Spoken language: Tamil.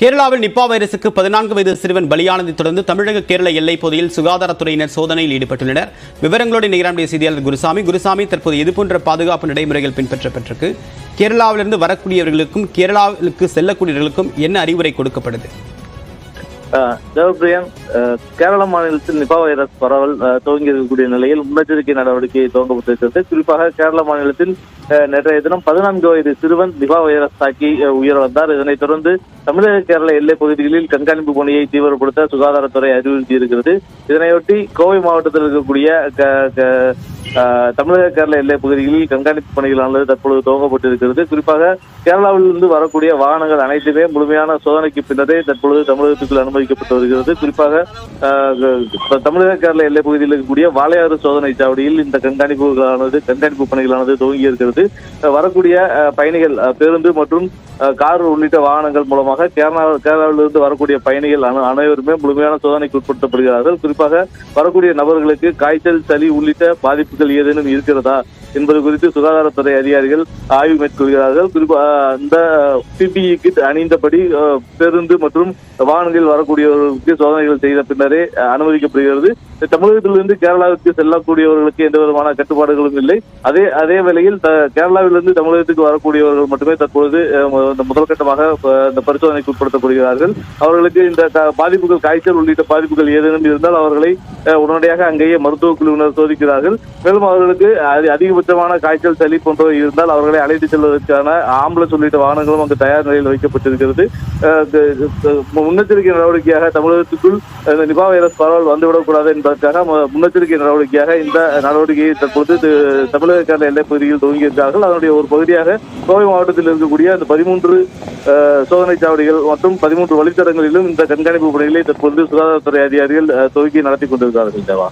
கேரளாவில் நிப்பா வைரசுக்கு பதினான்கு வயது சிறுவன் பலியானதை தொடர்ந்து தமிழக கேரள எல்லைப் பகுதியில் சுகாதாரத்துறையினர் சோதனையில் ஈடுபட்டுள்ளனர். விவரங்களோடு நிகராண்டிய செய்தியாளர் குருசாமி. குருசாமி தற்போது இதுபோன்ற பாதுகாப்பு நடைமுறைகள் பின்பற்றப்பட்டிருக்கு. கேரளாவிலிருந்து வரக்கூடியவர்களுக்கும் கேரளாவுக்கு செல்லக்கூடியவர்களுக்கும் என்ன அறிவுரை கொடுக்கப்படுது? தேவபிரியம் கேரள மாநிலத்தில் நிபா வைரஸ் பரவல் அஹ், துவங்கி இருக்கக்கூடிய நிலையில் முன்னெச்சரிக்கை நடவடிக்கை துவங்கப்பட்டிருக்கிறது குறிப்பாக கேரள மாநிலத்தில் அஹ், நேற்றைய தினம் பதினான்கு வயது சிறுவன் நிபா வைரஸ் தாக்கி உயிரிழந்தார். இதனைத் தொடர்ந்து தமிழக கேரள எல்லைப் பகுதிகளில் கண்காணிப்பு பணியை தீவிரப்படுத்த சுகாதாரத்துறை அறிவுறுத்தி இருக்கிறது இதனையொட்டி கோவை மாவட்டத்தில் இருக்கக்கூடிய க- க- தமிழக கேரள எல்லைப் பகுதிகளில் கண்காணிப்பு பணிகளானது தற்பொழுது துவங்கப்பட்டிருக்கிறது. குறிப்பாக கேரளாவிலிருந்து வரக்கூடிய வாகனங்கள் அனைத்துமே முழுமையான சோதனைக்கு பின்னரே தற்பொழுது தமிழகத்துக்குள் அனுமதிக்கப்பட்டு வருகிறது. குறிப்பாக தமிழக கேரள எல்லைப் பகுதியில் இருக்கக்கூடிய வாளையாறு சோதனை சாவடியில் இந்த கண்காணிப்புகளானது கண்காணிப்பு பணிகளானது துவங்கி இருக்கிறது வரக்கூடிய பயணிகள் பேருந்து மற்றும் கார் உள்ளிட்ட வாகனங்கள் மூலமாக கேரளா கேரளாவிலிருந்து வரக்கூடிய பயணிகள் அனைவருமே முழுமையான சோதனைக்கு உட்படுத்தப்படுகிறார்கள் குறிப்பாக வரக்கூடிய நபர்களுக்கு காய்ச்சல் சளி உள்ளிட்ட பாதிப்புகள் ஏதேனும் இருக்கிறதா? என்பது குறித்து சுகாதாரத்துறை அதிகாரிகள் ஆய்வு மேற்கொள்கிறார்கள். குறிப்பா இந்த பிபிஇ கிட் அணிந்தபடி பேருந்து மற்றும் வாகனங்களில் வரக்கூடியவர்களுக்கு சோதனைகள் செய்த பின்னரே அனுமதிக்கப்படுகிறது. தமிழகத்திலிருந்து கேரளாவிற்கு செல்லக்கூடியவர்களுக்கு எந்த விதமான கட்டுப்பாடுகளும் இல்லை. அதே அதே வேளையில் த- கேரளாவிலிருந்து தமிழகத்துக்கு வரக்கூடியவர்கள் மட்டுமே தற்பொழுது இந்த முதல் கட்டமாக இந்த பரிசோதனைக்கு உட்படுத்தப்படுகிறார்கள். அவர்களுக்கு இந்த பாதிப்புகள் காய்ச்சல் உள்ளிட்ட பாதிப்புகள் ஏதேனும் இருந்தால் அவர்களை உடனடியாக அங்கேயே மருத்துவ குழுவினர் சோதிக்கிறார்கள். மேலும் அவர்களுக்கு அதி- அதிகபட்சமான காய்ச்சல் சளி போன்றவை இருந்தால் அவர்களை அழைத்து செல்வதற்கான ஆம்புலன்ஸ் உள்ளிட்ட வாகனங்களும் அங்கு தயார் நிலையில் வைக்கப்பட்டிருக்கிறது. முன்னெச்சரிக்கை நடவடிக்கையாக தமிழகத்துக்குள் இந்த நிபா வைரஸ் பரவல் வந்துவிடக்கூடாது என்பதற்காக முன்னெச்சரிக்கை நடவடிக்கையாக இந்த நடவடிக்கையை தற்போது தி- தமிழக கேரள எல்லைப் பகுதியில் துவங்கியிருக்கிறார்கள். அதனுடைய ஒரு பகுதியாக கோவை மாவட்டத்தில் இருக்கக்கூடிய அந்த பதிமூன்று சோதனை சாவடிகள் மற்றும் பதிமூன்று வழித்தடங்களிலும் இந்த கண்காணிப்பு பணிகளை தற்போது சுகாதாரத்துறை அதிகாரிகள் துவக்கி நடத்தி கொண்டிருக்கிறார்கள் தேவா